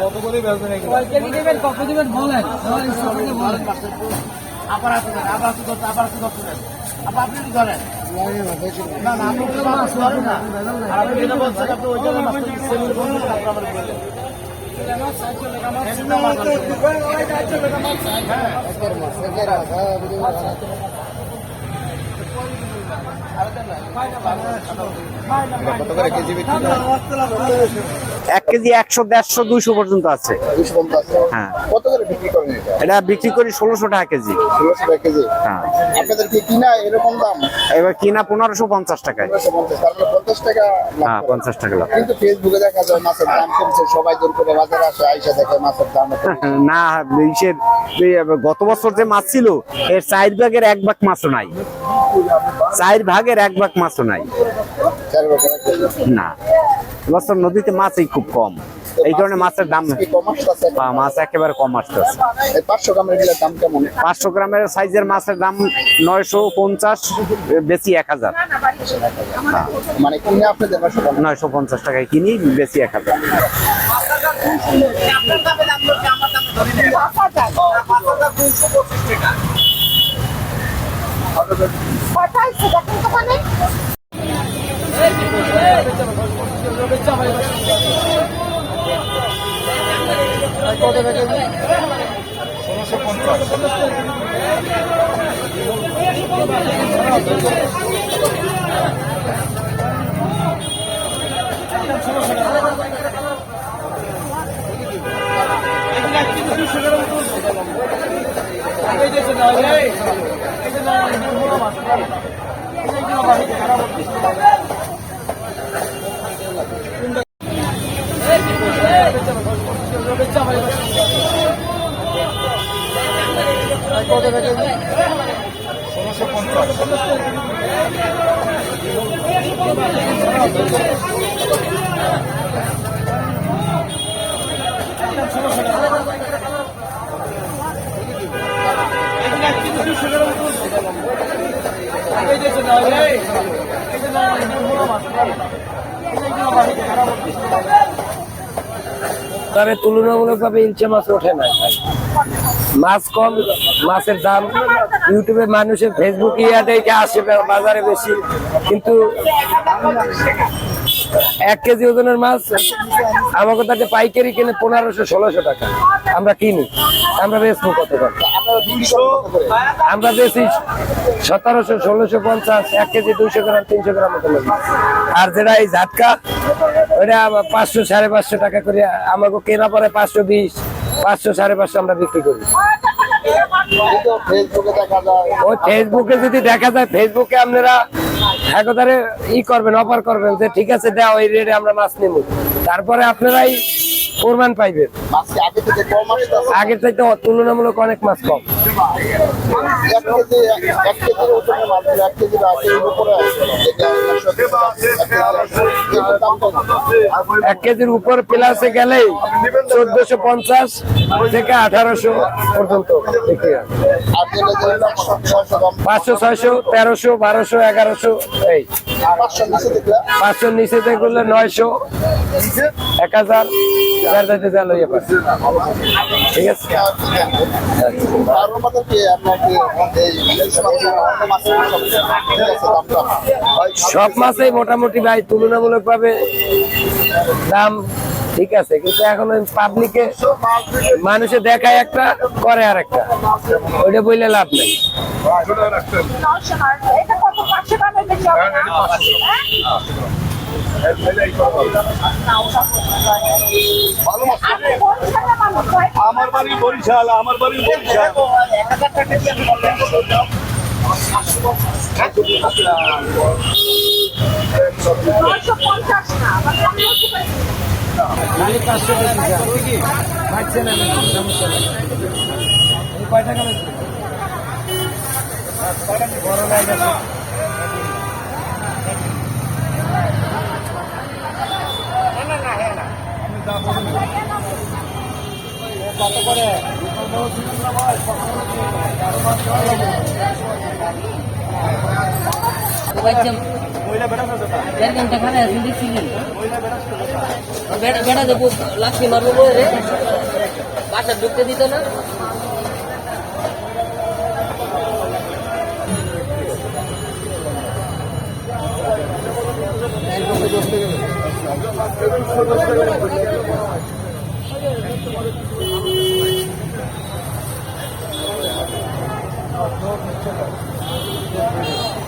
কত করে বেচবেন কত দিবেন বলেন আবার আবার আপনি কি ধরেন না না, আপনি আপনি বলছেন, আপনি ওই মাছ সেলুন বললেন কত করে কেজি বিক্রি এক কেজি একশো দেড়শো দুইশো পর্যন্ত আছে। হ্যাঁ। বিক্রি এটা? বিক্রি করি ষোলোশো টাকা কেজি। হ্যাঁ। এবার কিনা পনেরোশো পঞ্চাশ টাকায়। হ্যাঁ পঞ্চাশ টাকা কিন্তু ফেসবুকে দেখা যায় মাছের দাম কমছে সবাই জোর করে বাজারে আসে আইসা দেখে মাছের দাম না ইসের গত বছর যে মাছ ছিল এর চার ভাগের এক ভাগ মাছও নাই। চার ভাগের এক ভাগ মাছও নাই। না। এবছর নদীতে মাছই খুব কম। এই কারণে মাছের দাম আহ, মাছ একেবারে কম আসতেছে। এই পাঁচশো গ্রামেরগুলোর দাম কেমন? পাঁচশো গ্রামের সাইজের মাছের দাম নয়শো পঞ্চাশ বেশি এক হাজার। মানে কিনে আপনাদের পাঁচশো গ্রাম নয়শো পঞ্চাশ টাকায় কিনি বেশি এক হাজার তবে তুলনামূলকভাবে মাছ ওঠে না মাছ কম মাছের দাম ইউটিউবে মানুষের ফেসবুক ইয়াতে আসে, বাজারে বেশি। কিন্তু এক কেজি ওজনের মাছ আমাকে তাতে পাইকারি কিনে পনেরোশো, ষোলোশো টাকা। আমরা কিনি। আমরা বেচবো কত আমরা বেশি সতেরোশো, ষোলোশো পঞ্চাশ, এক কেজি দুইশো গ্রাম, তিনশো গ্রাম মতো আর যেটা এই ঝাটকা আবার পাঁচশো, সাড়ে পাঁচশো টাকা করে আমাকে কেনা পরে পাঁচশো বিশ, পাঁচশো, সাড়ে পাঁচশো আমরা বিক্রি করি। ওই ফেসবুকে যদি দেখা যায় ফেসবুকে আপনারা একদারে ই করবেন অফার করবেন যে, ঠিক আছে দেওয়া ওই রেটে আমরা মাছ নেব। তারপরে আপনারাই প্রমাণ পাইবেন। থেকে আগের চাইতে তুলনামূলক অনেক মাছ কম। এক কেজির উপরে প্লাসে গেলেই চোদ্দশো পঞ্চাশ থেকে আঠারোশো পর্যন্ত পাঁচশো ছয়শো তেরোশো বারোশো এগারোশো এই পাঁচশো নিচে দেখলে পাঁচশোর নিচে দেখলে নয়শো এক হাজার যার যাইতে যা লইয়া পারে। সব মাছেই মোটামুটি ভাই তুলনামূলক ভাবে দাম ঠিক আছে, কিন্তু এখন পাবলিকে মানুষে দেখায় একটা, করে আর একটা ওইটা বললে লাভ নেই। কত? টাকা? আমার বাড়ি বরিশাল আমার বাড়ি বরিশাল নয়শো পঞ্চাশ না আমার মনে হচ্ছে কত করে বেটা দেবো লাঠি মারবো বলে রে বাসা ঢুকতে দিত না Thank you.